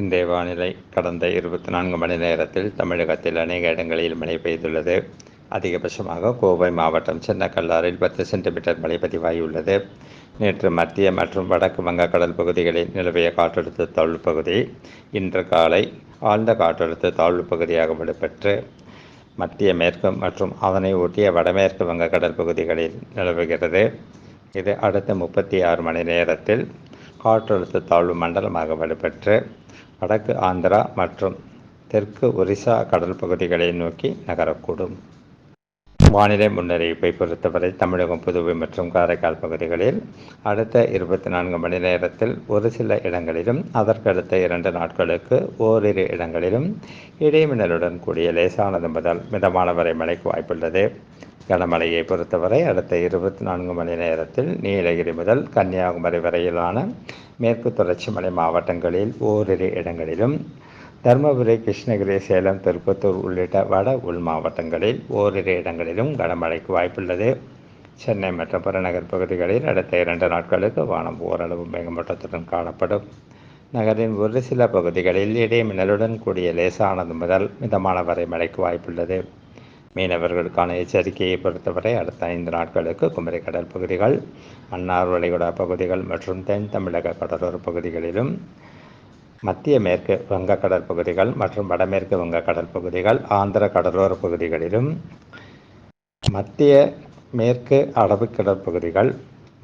இன்றைய வானிலை கடந்த இருபத்தி நான்கு மணி நேரத்தில் தமிழகத்தில் அநேக இடங்களில் மழை பெய்துள்ளது. அதிகபட்சமாக கோவை மாவட்டம் சின்னக்கல்லாறில் பத்து சென்டிமீட்டர் மழை பதிவாகியுள்ளது. நேற்று மத்திய மற்றும் வடக்கு வங்கக்கடல் பகுதிகளில் நிலவிய காற்றழுத்த தாழ்வு பகுதி இன்று காலை ஆழ்ந்த காற்றழுத்த தாழ்வு பகுதியாக விடுபெற்று மத்திய மேற்கு மற்றும் அதனை ஒட்டிய வடமேற்கு வங்கக்கடல் பகுதிகளில் நிலவுகிறது. இது அடுத்த முப்பத்தி ஆறு மணி நேரத்தில் காற்றழுத்த தாழ்வு மண்டலமாக வலுப்பெற்று வடக்கு ஆந்திரா மற்றும் தெற்கு ஒரிசா கடல் பகுதிகளை நோக்கி நகரக்கூடும். வானிலை முன்னறிவிப்பை பொறுத்தவரை தமிழகம் புதுவை மற்றும் காரைக்கால் பகுதிகளில் அடுத்த இருபத்தி நான்கு மணி நேரத்தில் ஒரு சில இடங்களிலும் அதற்கடுத்த இரண்டு நாட்களுக்கு ஓரிரு இடங்களிலும் இடைமின்னலுடன் கூடிய லேசானது முதல் மிதமான வரை மழைக்கு வாய்ப்புள்ளது. கனமழையை பொறுத்தவரை அடுத்த இருபத்தி நான்கு மணி நேரத்தில் நீலகிரி முதல் கன்னியாகுமரி வரையிலான மேற்கு தொடர்ச்சி மலை மாவட்டங்களில் ஓரிரு இடங்களிலும் தருமபுரி கிருஷ்ணகிரி சேலம் திருப்பத்தூர் உள்ளிட்ட வட உள் மாவட்டங்களில் ஓரிரு இடங்களிலும் கனமழைக்கு வாய்ப்புள்ளது. சென்னை மற்றும் புறநகர் பகுதிகளில் அடுத்த இரண்டு நாட்களுக்கு வானம் ஓரளவு மேகமூட்டத்துடன் காணப்படும். நகரின் ஒரு சில பகுதிகளில் இடைமின்னலுடன் கூடிய லேசானது முதல் மிதமான வரை மழைக்கு வாய்ப்புள்ளது. மீனவர்களுக்கான எச்சரிக்கையை பொறுத்தவரை அடுத்த ஐந்து நாட்களுக்கு குமரி கடல் பகுதிகள் மன்னார் வளைகுடா பகுதிகள் மற்றும் தென் தமிழக கடலோர பகுதிகளிலும் மத்திய மேற்கு வங்கக்கடல் பகுதிகள் மற்றும் வடமேற்கு வங்கக்கடல் பகுதிகள் ஆந்திர கடலோர பகுதிகளிலும் மத்திய மேற்கு அரபிக்கடல் பகுதிகள்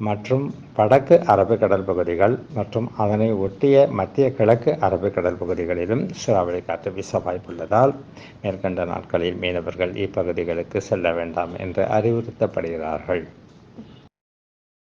மற்றும் வடக்கு அரபிக்கடல் பகுதிகள் மற்றும் அதனை ஒட்டிய மத்திய கிழக்கு அரபிக்கடல் பகுதிகளிலும் சூறாவளி காற்று வீச வாய்ப்புள்ளதால் மேற்கண்ட நாட்களில் மீனவர்கள் இப்பகுதிகளுக்கு செல்ல வேண்டாம் என்று அறிவுறுத்தப்படுகிறார்கள்.